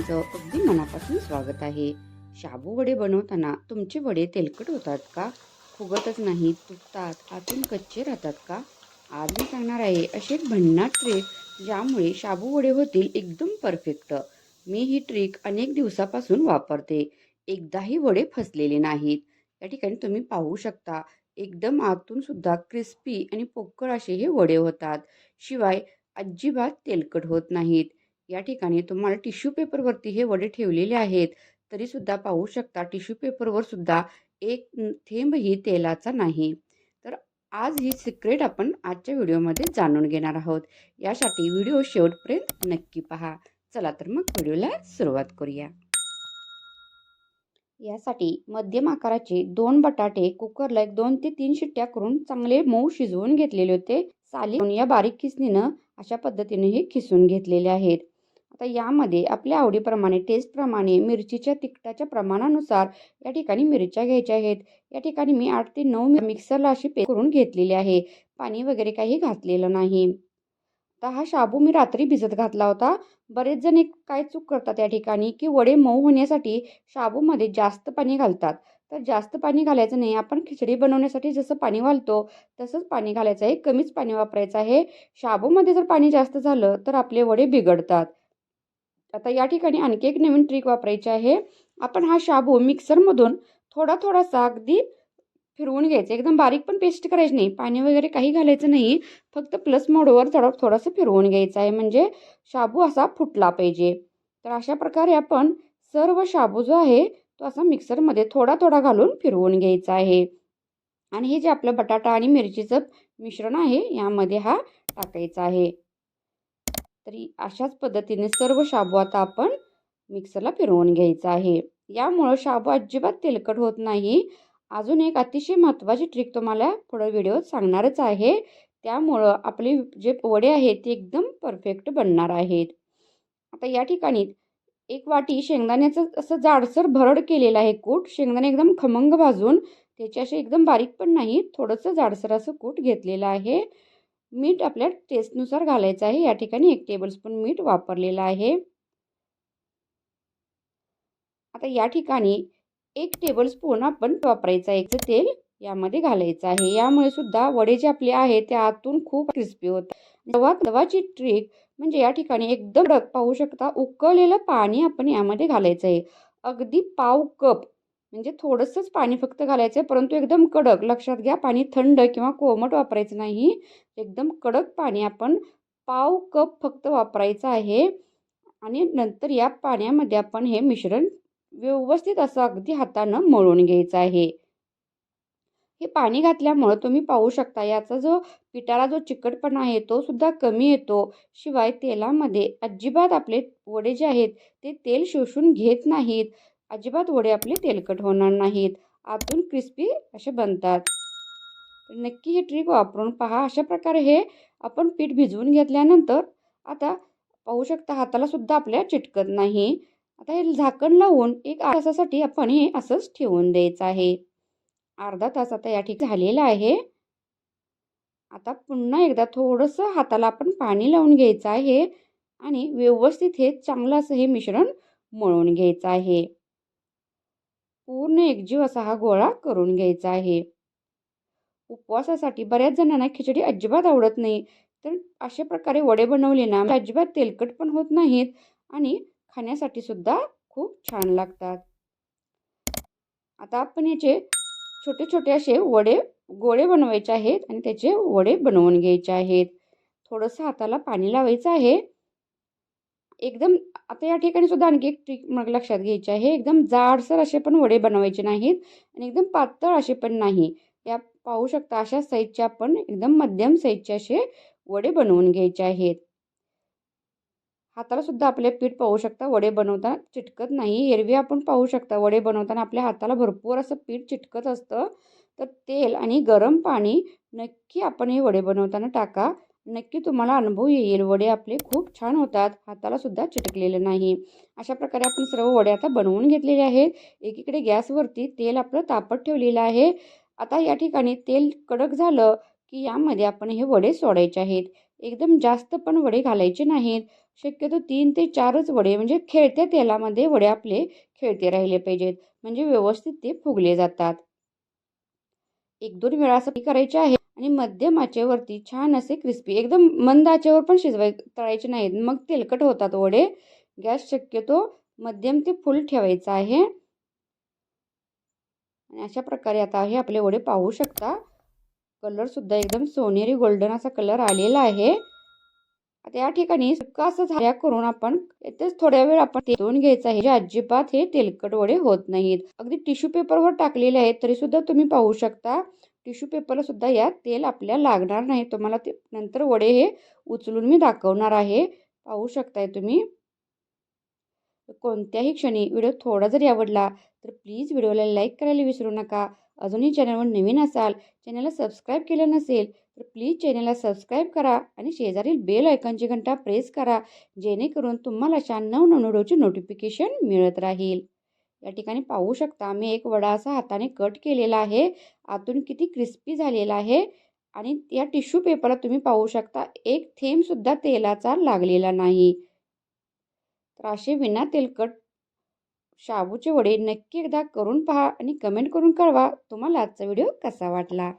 सर्वांचं अगदी मनापासून स्वागत आहे. शाबू वडे बनवताना तुमचे वडे तेलकट होतात का? फुगतच नाहीत तुटतात आतून कच्चे राहतात का? आज मी सांगणार आहे असे भन्नाट ट्रिक ज्यामुळे शाबू वडे होतील एकदम परफेक्ट मी ही ट्रिक अनेक दिवसापासून वापरते. एकदाही वडे फसलेले नाहीत. या ठिकाणी तुम्ही पाहू शकता एकदम आतून सुद्धा क्रिस्पी आणि पोकळ असे हे वडे होतात. शिवाय अजिबात तेलकट होत नाहीत. या ठिकाणी तुम्हाला टिश्यू पेपरवरती हे वडे ठेवलेले आहेत. तरीसुद्धा पाहू शकता टिश्यू पेपरवर सुद्धा एक थेंबही तेलाचा नाही. तर आज ही सिक्रेट आपण आजच्या व्हिडिओमध्ये जाणून घेणार आहोत. यासाठी व्हिडिओ शेवटपर्यंत नक्की पहा. चला तर मग व्हिडिओला सुरुवात करूया. यासाठी मध्यम आकाराचे दोन बटाटे कुकरला एक दोन ते तीन शिट्ट्या करून चांगले मऊ शिजवून घेतलेले होते. साली या बारीक खिसणीनं अशा पद्धतीने हे खिसून घेतलेले आहेत. आता यामध्ये आपल्या आवडीप्रमाणे टेस्टप्रमाणे मिरचीच्या तिखटाच्या प्रमाणानुसार या ठिकाणी मिरच्या घ्यायच्या आहेत. या ठिकाणी मी आठ ते नऊ मिक्सरला अशी पे करून घेतलेली आहे. पाणी वगैरे काही घातलेलं नाही. आता हा शाबू मी रात्री भिजत घातला होता. बरेच जण एक काय चूक करतात या ठिकाणी की वडे मऊ होण्यासाठी शाबूमध्ये जास्त पाणी घालतात. तर जास्त पाणी घालायचं नाही. आपण खिचडी बनवण्यासाठी जसं पाणी घालतो तसंच पाणी घालायचं आहे. कमीच पाणी वापरायचं आहे. शाबूमध्ये जर पाणी जास्त झालं तर आपले वडे बिघडतात. आता या ठिकाणी आणखी एक नवीन ट्रिक वापरायची आहे. आपण हा शाबू मिक्सरमधून थोडा थोडासा अगदी फिरवून घ्यायचं. एकदम बारीक पण पेस्ट करायची नाही. पाणी वगैरे काही घालायचं नाही. फक्त प्लस मोडवर थोडं थोडंसं फिरवून घ्यायचं आहे. म्हणजे शाबू असा फुटला पाहिजे. तर अशा प्रकारे आपण सर्व शाबू जो आहे तो असा मिक्सरमध्ये थोडा थोडा घालून फिरवून घ्यायचा आहे. आणि हे जे आपलं बटाटा आणि मिरचीचं मिश्रण आहे यामध्ये हा टाकायचा आहे. तरी अशाच पद्धतीने सर्व शाबू आता आपण मिक्सरला फिरवून घ्यायचा आहे. यामुळं शाबू अजिबात तेलकट होत नाही. अजून एक अतिशय महत्त्वाची ट्रिक तुम्हाला पुढे व्हिडिओत सांगणारच आहे. त्यामुळं आपले जे वडे आहेत ते एकदम परफेक्ट बनणार आहेत. आता या ठिकाणी एक वाटी शेंगदाण्याचं असं जाडसर भरड केलेलं आहे कूट. शेंगदाणे एकदम खमंग भाजून त्याचे असे एकदम बारीक पण नाही थोडंसं जाडसर असं कूट घेतलेलं आहे. मीठ आपल्या टेस्टनुसार घालायचं आहे. या ठिकाणी एक टेबलस्पून मीठ वापरलेलं आहे. आता या ठिकाणी एक टेबलस्पून आपण वापरायचं आहे. तेल यामध्ये घालायचं आहे. यामुळे सुद्धा वडे जे आपले आहे ते आतून खूप क्रिस्पी होतात तवा तवाची ट्रिक म्हणजे या ठिकाणी एकदम पाहू शकता उकळलेलं पाणी आपण यामध्ये घालायचं आहे. अगदी पाव कप म्हणजे थोडंसंच पाणी फक्त घालायचं आहे परंतु एकदम कडक. लक्षात घ्या पाणी थंड किंवा कोमट वापरायचं नाही. एकदम कडक पाणी आपण पाव कप फक्त वापरायचं आहे. आणि नंतर या पाण्यामध्ये आपण हे मिश्रण व्यवस्थित असं अगदी हातानं मळून घ्यायचं आहे. हे पाणी घातल्यामुळं तुम्ही पाहू शकता याचा जो पिठाला जो चिकटपणा आहे तो सुद्धा कमी येतो. शिवाय तेलामध्ये अजिबात आपले वडे जे आहेत ते तेल शोषून घेत नाहीत. अजिबात वडे आपले तेलकट होणार नाहीत. आतून क्रिस्पी असे बनतात. नक्की ही ट्रिक वापरून पहा अशा प्रकारे हे आपण पीठ भिजवून घेतल्यानंतर आता पाहू शकता हाताला सुद्धा आपल्या चिटकत नाही. आता हे झाकण लावून एक तासासाठी आपण हे असंच ठेवून द्यायचं आहे. अर्धा तास आता या ठिकाणी झालेला आहे. आता पुन्हा एकदा थोडंसं हाताला आपण पाणी लावून घ्यायचं आहे आणि व्यवस्थित हे चांगलं असं हे मिश्रण मळून घ्यायचं आहे. पूर्ण एकजीव असा हा गोळा करून घ्यायचा आहे. उपवासासाठी बऱ्याच जणांना खिचडी अजिबात आवडत नाही तर अशा प्रकारे वडे बनवले ना म्हणजे अजिबात तेलकट पण होत नाहीत आणि खाण्यासाठी सुद्धा खूप छान लागतात. आता आपण याचे छोटे छोटे असे वडे गोळे बनवायचे आहेत आणि त्याचे वडे बनवून घ्यायचे आहेत. थोडंसं हाताला पाणी लावायचं आहे. एकदम आता या ठिकाणी सुद्धा आणखी एक ट्रिक मग लक्षात घ्यायची आहे. एकदम जाडसर असे पण वडे बनवायचे नाहीत आणि एकदम पातळ असे पण नाही. या पाहू शकता अशा साईजचे आपण एकदम मध्यम साईजचे असे वडे बनवून घ्यायचे आहेत. हाताला सुद्धा आपले पीठ पाहू शकता वडे बनवताना चिटकत नाही. एरवी आपण पाहू शकता वडे बनवताना आपल्या हाताला भरपूर असं पीठ चिटकत असतं. तर तेल आणि गरम पाणी नक्की आपण हे वडे बनवताना टाका. नक्की तुम्हाला अनुभव येईल. वडे आपले खूप छान होतात. हाताला सुद्धा चिटकलेलं नाही. अशा प्रकारे आपण सर्व वडे आता बनवून घेतलेले आहेत. एकीकडे गॅसवरती तेल आपलं तापत ठेवलेलं आहे. आता या ठिकाणी तेल कडक झालं की यामध्ये आपण हे वडे सोडायचे आहेत. एकदम जास्त पण वडे घालायचे नाहीत. शक्यतो तीन ते चारच वडे म्हणजे खेळत्या तेलामध्ये वडे आपले खेळते राहिले पाहिजेत. म्हणजे व्यवस्थित ते फुगले जातात. एक दोन वेळा असं करायचे आहे. आणि मध्यम आचेवरती छान असे क्रिस्पी एकदम मंद आचेवर पण शिजवाय तळायचे नाहीत. मग तेलकट होतात वडे. गॅस शक्यतो मध्यम ते फुल ठेवायचा आहे. आणि अशा प्रकारे आता हे आपले वडे पाहू शकता. कलरसुद्धा एकदम सोनेरी गोल्डन असा कलर आलेला आहे. आता या ठिकाणी सुका असं झाल्या करून आपण येथेच थोड्या वेळ आपण तेलून घ्यायचं आहे. जे अजिबात हे तेलकट वडे होत नाहीत. अगदी टिश्यू पेपरवर टाकलेले आहेत तरी सुद्धा तुम्ही पाहू शकता. टिश्यू पेपरला सुद्धा यात तेल आपल्याला लागणार नाही. तुम्हाला ते नंतर वडे हे उचलून मी दाखवणार आहे. पाहू शकताय तुम्ही? कोणत्याही क्षणी व्हिडिओ थोडा जरी आवडला तर प्लीज व्हिडिओला लाईक करायला विसरू नका. अजूनही चॅनलवर नवीन असाल चॅनलला सबस्क्राईब केलं नसेल तर प्लीज चॅनलला सबस्क्राईब करा आणि शेजारील बेल आयकॉनची घंटा प्रेस करा जेणेकरून तुम्हाला अशा नवनवीन व्हिडिओची नोटिफिकेशन मिळत राहील. या ठिकाणी पाहू शकता मी एक वडा असा हाताने कट केलेला आहे. आतून किती क्रिस्पी झालेला आहे. आणि या टिश्यू पेपरला तुम्ही पाहू शकता एक थेंबसुद्धा तेलाचा लागलेला नाही. तर असे विना तेलकट शाबूचे वडे नक्की एकदा करून पहा आणि कमेंट करून कळवा. तुम्हाला आजचा व्हिडिओ कसा वाटला?